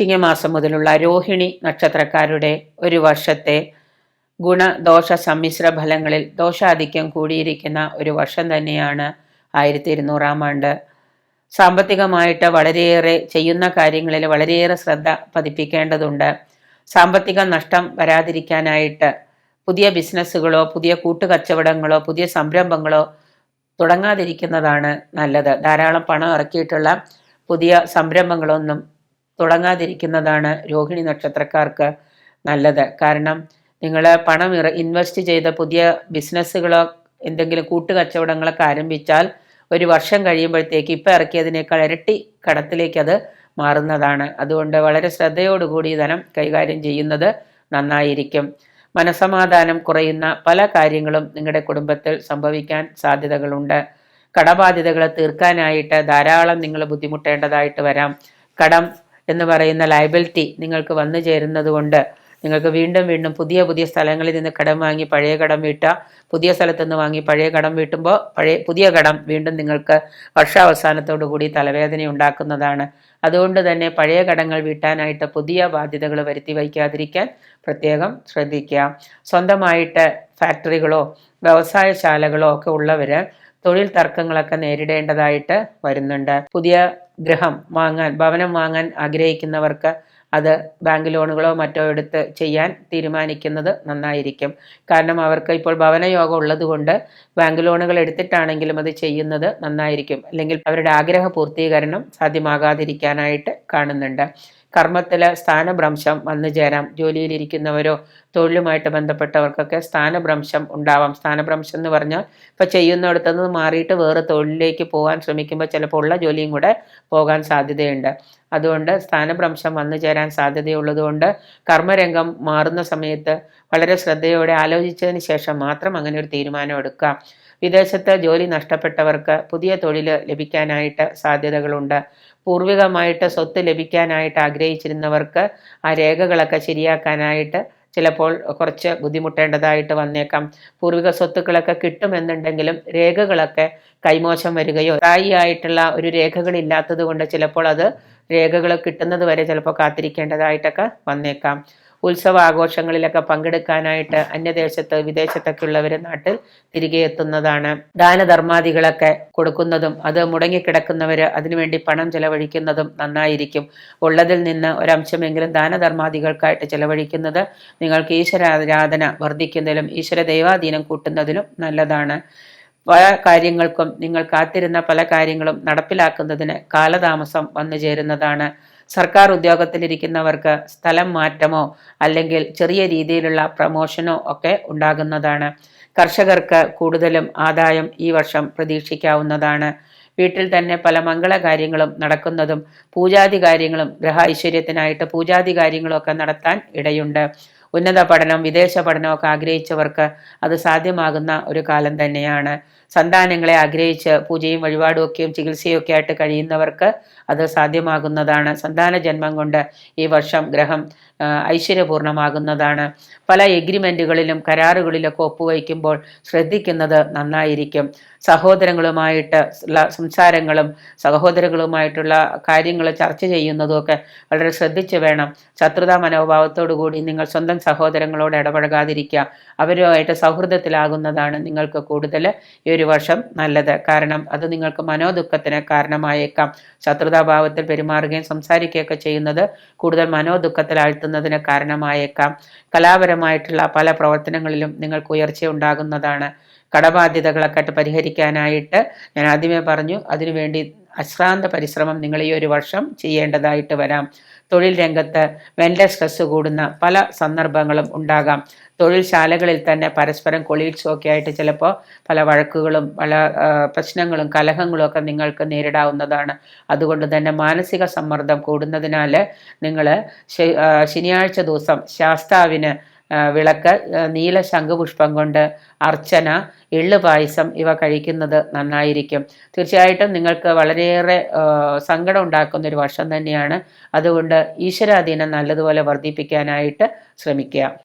ചിങ്ങമാസം മുതലുള്ള രോഹിണി നക്ഷത്രക്കാരുടെ ഒരു വർഷത്തെ ഗുണദോഷ സമ്മിശ്ര ഫലങ്ങളിൽ ദോഷാധിക്യം കൂടിയിരിക്കുന്ന ഒരു വർഷം തന്നെയാണ് ആയിരത്തി ഇരുന്നൂറാം ആണ്ട്. സാമ്പത്തികമായിട്ട് വളരെയേറെ ചെയ്യുന്ന കാര്യങ്ങളിൽ വളരെയേറെ ശ്രദ്ധ പതിപ്പിക്കേണ്ടതുണ്ട്. സാമ്പത്തിക നഷ്ടം വരാതിരിക്കാനായിട്ട് പുതിയ ബിസിനസ്സുകളോ പുതിയ കൂട്ടുകച്ചവടങ്ങളോ പുതിയ സംരംഭങ്ങളോ തുടങ്ങാതിരിക്കുന്നതാണ് നല്ലത്. ധാരാളം പണം ഇറക്കിയിട്ടുള്ള പുതിയ സംരംഭങ്ങളൊന്നും തുടങ്ങാതിരിക്കുന്നതാണ് രോഹിണി നക്ഷത്രക്കാർക്ക് നല്ലത്. കാരണം നിങ്ങൾ പണം ഇൻവെസ്റ്റ് ചെയ്ത പുതിയ ബിസിനസ്സുകളോ എന്തെങ്കിലും കൂട്ടുകച്ചവടങ്ങളൊക്കെ ആരംഭിച്ചാൽ ഒരു വർഷം കഴിയുമ്പോഴത്തേക്ക് ഇപ്പം ഇറക്കിയതിനേക്കാൾ ഇരട്ടി കടത്തിലേക്ക് അത് മാറുന്നതാണ്. അതുകൊണ്ട് വളരെ ശ്രദ്ധയോടുകൂടി ധനം കൈകാര്യം ചെയ്യുന്നത് നന്നായിരിക്കും. മനസമാധാനം കുറയുന്ന പല കാര്യങ്ങളും നിങ്ങളുടെ കുടുംബത്തിൽ സംഭവിക്കാൻ സാധ്യതകളുണ്ട്. കടബാധ്യതകൾ തീർക്കാനായിട്ട് ധാരാളം നിങ്ങൾ ബുദ്ധിമുട്ടേണ്ടതായിട്ട് വരാം. കടം എന്ന് പറയുന്ന ലയബിലിറ്റി നിങ്ങൾക്ക് വന്നു ചേരുന്നത് കൊണ്ട് നിങ്ങൾക്ക് വീണ്ടും വീണ്ടും പുതിയ പുതിയ സ്ഥലങ്ങളിൽ നിന്ന് കടം വാങ്ങി പഴയ കടം വീട്ടുക. പുതിയ സ്ഥലത്തു നിന്ന് വാങ്ങി പഴയ കടം വീട്ടുമ്പോൾ പഴയ പുതിയ കടം വീണ്ടും നിങ്ങൾക്ക് വർഷാവസാനത്തോടു കൂടി തലവേദന ഉണ്ടാക്കുന്നതാണ്. അതുകൊണ്ട് തന്നെ പഴയ കടങ്ങൾ വീട്ടാനായിട്ട് പുതിയ ബാധ്യതകൾ വരുത്തി വയ്ക്കാതിരിക്കാൻ പ്രത്യേകം ശ്രദ്ധിക്കുക. സ്വന്തമായിട്ട് ഫാക്ടറികളോ വ്യവസായശാലകളോ ഒക്കെ ഉള്ളവർ തൊഴിൽ തർക്കങ്ങളൊക്കെ നേരിടേണ്ടതായിട്ട് വരുന്നുണ്ട്. പുതിയ ഗൃഹം വാങ്ങാൻ ഭവനം വാങ്ങാൻ ആഗ്രഹിക്കുന്നവർക്ക് അത് ബാങ്ക് ലോണുകളോ മറ്റോ എടുത്ത് ചെയ്യാൻ തീരുമാനിക്കുന്നത് നന്നായിരിക്കും. കാരണം അവർക്ക് ഇപ്പോൾ ഭവനയോഗം ഉള്ളതുകൊണ്ട് ബാങ്ക് ലോണുകൾ എടുത്തിട്ടാണെങ്കിലും അത് ചെയ്യുന്നത് നന്നായിരിക്കും. അല്ലെങ്കിൽ അവരുടെ ആഗ്രഹ പൂർത്തീകരണം സാധ്യമാകാതിരിക്കാനായിട്ട് കാണുന്നുണ്ട്. കർമ്മത്തിൽ സ്ഥാനഭ്രംശം വന്നു ചേരാം. ജോലിയിലിരിക്കുന്നവരോ തൊഴിലുമായിട്ട് ബന്ധപ്പെട്ടവർക്കൊക്കെ സ്ഥാനഭ്രംശം ഉണ്ടാവാം. സ്ഥാനഭ്രംശം എന്ന് പറഞ്ഞാൽ ഇപ്പം ചെയ്യുന്നിടത്തുനിന്ന് മാറിയിട്ട് വേറെ തൊഴിലിലേക്ക് പോകാൻ ശ്രമിക്കുമ്പോൾ ചിലപ്പോൾ ഉള്ള ജോലിയും കൂടെ പോകാൻ സാധ്യതയുണ്ട്. അതുകൊണ്ട് സ്ഥാനഭ്രംശം വന്നു ചേരാൻ സാധ്യതയുള്ളതുകൊണ്ട് കർമ്മരംഗം മാറുന്ന സമയത്ത് വളരെ ശ്രദ്ധയോടെ ആലോചിച്ചതിന് ശേഷം മാത്രം അങ്ങനെ ഒരു തീരുമാനം എടുക്കാം. വിദേശത്ത് ജോലി നഷ്ടപ്പെട്ടവർക്ക് പുതിയ തൊഴിൽ ലഭിക്കാനായിട്ട് സാധ്യതകളുണ്ട്. പൂർവികമായിട്ട് സ്വത്ത് ലഭിക്കാനായിട്ട് ആഗ്രഹിച്ചിരുന്നവർക്ക് ആ രേഖകളൊക്കെ ശരിയാക്കാനായിട്ട് ചിലപ്പോൾ കുറച്ച് ബുദ്ധിമുട്ടേണ്ടതായിട്ട് വന്നേക്കാം. പൂർവിക സ്വത്തുക്കളൊക്കെ കിട്ടുമെന്നുണ്ടെങ്കിലും രേഖകളൊക്കെ കൈമോശം വരികയോ ആയിട്ടുള്ള ഒരു രേഖകളില്ലാത്തത് കൊണ്ട് ചിലപ്പോൾ അത് രേഖകൾ കിട്ടുന്നത് വരെ ചിലപ്പോൾ കാത്തിരിക്കേണ്ടതായിട്ടൊക്കെ വന്നേക്കാം. ഉത്സവ ആഘോഷങ്ങളിലൊക്കെ പങ്കെടുക്കാനായിട്ട് അന്യദേശത്ത് വിദേശത്തൊക്കെ ഉള്ളവർ നാട്ടിൽ തിരികെ എത്തുന്നതാണ്. ദാനധർമാദികളൊക്കെ കൊടുക്കുന്നതും അത് മുടങ്ങിക്കിടക്കുന്നവർ അതിനുവേണ്ടി പണം ചെലവഴിക്കുന്നതും നന്നായിരിക്കും. ഉള്ളതിൽ നിന്ന് ഒരംശമെങ്കിലും ദാനധർമാദികൾക്കായിട്ട് ചെലവഴിക്കുന്നത് നിങ്ങൾക്ക് ഈശ്വരാരാധന വർദ്ധിക്കുന്നതിലും ഈശ്വര ദൈവാധീനം കൂട്ടുന്നതിലും നല്ലതാണ്. പല കാര്യങ്ങൾക്കും നിങ്ങൾ കാത്തിരുന്ന പല കാര്യങ്ങളും നടപ്പിലാക്കുന്നതിന് കാലതാമസം വന്നു ചേരുന്നതാണ് സർക്കാർ ഉദ്യോഗത്തിലിരിക്കുന്നവർക്ക് സ്ഥലം മാറ്റമോ അല്ലെങ്കിൽ ചെറിയ രീതിയിലുള്ള പ്രമോഷനോ ഒക്കെ ഉണ്ടാകുന്നതാണ്. കർഷകർക്ക് കൂടുതലും ആദായം ഈ വർഷം പ്രതീക്ഷിക്കാവുന്നതാണ്. വീട്ടിൽ തന്നെ പല മംഗള കാര്യങ്ങളും നടക്കുന്നതും പൂജാതി കാര്യങ്ങളും ഗ്രഹ ഐശ്വര്യത്തിനായിട്ട് പൂജാതി കാര്യങ്ങളൊക്കെ നടത്താൻ ഇടയുണ്ട്. ഉന്നത പഠനം വിദേശ പഠനമൊക്കെ ആഗ്രഹിച്ചവർക്ക് അത് സാധ്യമാകുന്ന ഒരു കാലം തന്നെയാണ്. സന്താനങ്ങളെ ആഗ്രഹിച്ച് പൂജയും വഴിപാടും ഒക്കെയും ചികിത്സയും ഒക്കെ ആയിട്ട് കഴിയുന്നവർക്ക് അത് സാധ്യമാകുന്നതാണ്. സന്താന ജന്മം കൊണ്ട് ഈ വർഷം ഗ്രഹം ഐശ്വര്യപൂർണമാകുന്നതാണ്. പല എഗ്രിമെന്റുകളിലും കരാറുകളിലൊക്കെ ഒപ്പുവയ്ക്കുമ്പോൾ ശ്രദ്ധിക്കുന്നത് നന്നായിരിക്കും. സഹോദരങ്ങളുമായിട്ട് ഉള്ള സംസാരങ്ങളും സഹോദരങ്ങളുമായിട്ടുള്ള കാര്യങ്ങൾ ചർച്ച ചെയ്യുന്നതുമൊക്കെ വളരെ ശ്രദ്ധിച്ച് വേണം. ശത്രുതാ മനോഭാവത്തോടു കൂടി നിങ്ങൾ സ്വന്തം സഹോദരങ്ങളോട് ഇടപഴകാതിരിക്കുക. അവരുമായിട്ട് സൗഹൃദത്തിലാകുന്നതാണ് നിങ്ങൾക്ക് കൂടുതൽ ഈ ഒരു വർഷം നല്ലത്. കാരണം അത് നിങ്ങൾക്ക് മനോദുഃഖത്തിന് കാരണമായേക്കാം. ശത്രുതാഭാവത്തിൽ പെരുമാറുകയും സംസാരിക്കുകയൊക്കെ ചെയ്യുന്നത് കൂടുതൽ മനോദുഃഖത്തിലാഴ്ത്തുന്നതിന് കാരണമായേക്കാം. കലാപരമായിട്ടുള്ള പല പ്രവർത്തനങ്ങളിലും നിങ്ങൾക്ക് ഉയർച്ച ഉണ്ടാകുന്നതാണ്. കടബാധ്യതകളൊക്കെ പരിഹരിക്കാനായിട്ട് ഞാൻ ആദ്യമേ പറഞ്ഞു. അതിനുവേണ്ടി അശ്രാന്ത പരിശ്രമം നിങ്ങൾ ഈ ഒരു വർഷം ചെയ്യേണ്ടതായിട്ട് വരാം. തൊഴിൽ രംഗത്ത് വെൻഡർ സ്ട്രെസ് കൂടുന്ന പല സന്ദർഭങ്ങളും ഉണ്ടാകാം. തൊഴിൽശാലകളിൽ തന്നെ പരസ്പരം കൊളീഗ്സും ഒക്കെ ആയിട്ട് ചിലപ്പോൾ പല വഴക്കുകളും പല പ്രശ്നങ്ങളും കലഹങ്ങളും ഒക്കെ നിങ്ങൾക്ക് നേരിടാവുന്നതാണ്. അതുകൊണ്ട് തന്നെ മാനസിക സമ്മർദ്ദം കൂടുന്നതിനാൽ നിങ്ങൾ ശനിയാഴ്ച ദിവസം ശാസ്താവിന് വിളക്ക് നീല ശംഖുപുഷ്പം കൊണ്ട് അർച്ചന എള്ളു പായസം ഇവ കഴിക്കുന്നത് നന്നായിരിക്കും. തീർച്ചയായിട്ടും നിങ്ങൾക്ക് വളരെയേറെ സങ്കടം ഉണ്ടാക്കുന്ന ഒരു വർഷം തന്നെയാണ്. അതുകൊണ്ട് ഈശ്വരാധീനം നല്ലതുപോലെ വർദ്ധിപ്പിക്കാനായിട്ട് ശ്രമിക്കുക.